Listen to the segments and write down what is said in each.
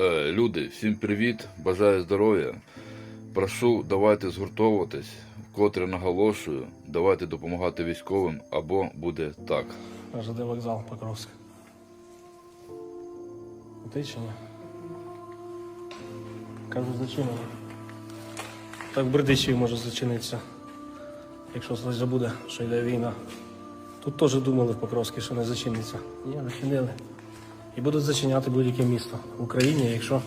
Е, Люди, всім привіт, бажаю здоров'я. Прошу, давайте згуртовуватись, вкотре наголошую, давайте допомагати військовим або буде так. ЖД вокзал Покровськ. Ти чи ні? Кажу, зачинено. Так в Бердичеві може зачинитися. Якщо хтось забуде, що йде війна. Тут теж думали в Покровській, що не зачиниться. Ні, зачинили. І будуть зачиняти будь-яке місто в Україні, якщо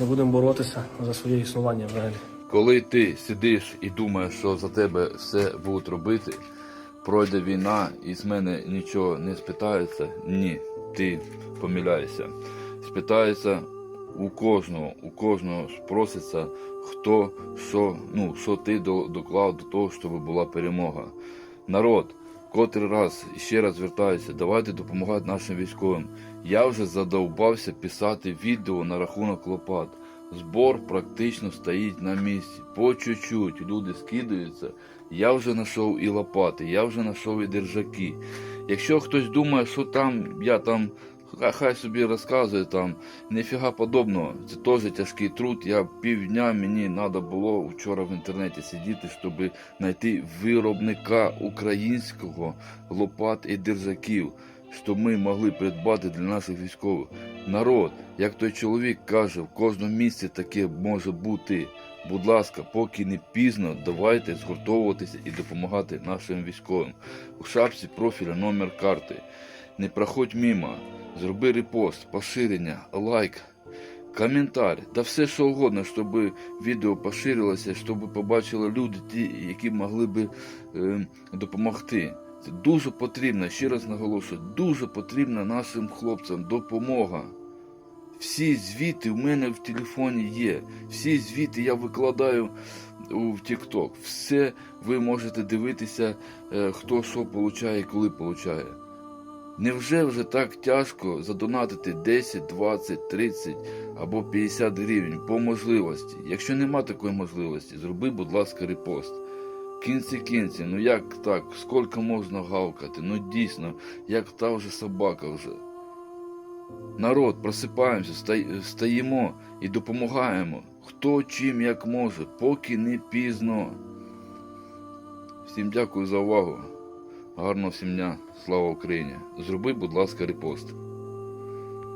не будемо боротися за своє існування взагалі. Коли ти сидиш і думаєш, що за тебе все будуть робити, пройде війна і з мене нічого не спитається, ні, ти помиляєшся. Спитається у кожного, у кожного спроситься, хто що, ну, що ти доклав до того, щоб була перемога. Народ, котрий раз ще раз звертаюся, давайте допомагати нашим військовим. Я вже задовбався писати відео на рахунок лопат. Збор практично стоїть на місці. По чуть-чуть люди скидаються. Я вже знайшов і лопати, я вже знайшов і держаки. Якщо хтось думає, що там я там хай- собі розказує там, ніфіга подобного. Це теж тяжкий труд. Я півдня мені треба було вчора в інтернеті сидіти, щоб знайти виробника українського лопат і держаків, щоб ми могли придбати для наших військових. Народ, як той чоловік каже, в кожному місці таке може бути. Будь ласка, поки не пізно, давайте згуртовуватися і допомагати нашим військовим. У шапці профіля номер карти. Не проходь мимо, зроби репост, поширення, лайк, коментар, та все що угодно, щоб відео поширилося, щоб побачили люди, ті, які могли би е, допомогти. Це дуже потрібно, ще раз наголошую, дуже потрібна нашим хлопцям допомога. Всі звіти в мене в телефоні є. Всі звіти я викладаю у TikTok. Все ви можете дивитися, е, хто що получає і коли получає. Невже вже так тяжко задонатити 10, 20, 30 або 50 гривень по можливості? Якщо нема такої можливості, зроби, будь ласка, репост. Кінці кінці, ну як так? Скільки можна гавкати? Ну дійсно, як та вже собака вже. Народ, просипаємося, стаємо і допомагаємо. Хто чим як може, поки не пізно. Всім дякую за увагу. Гарного всім. Слава Україні! Зроби, будь ласка, репост.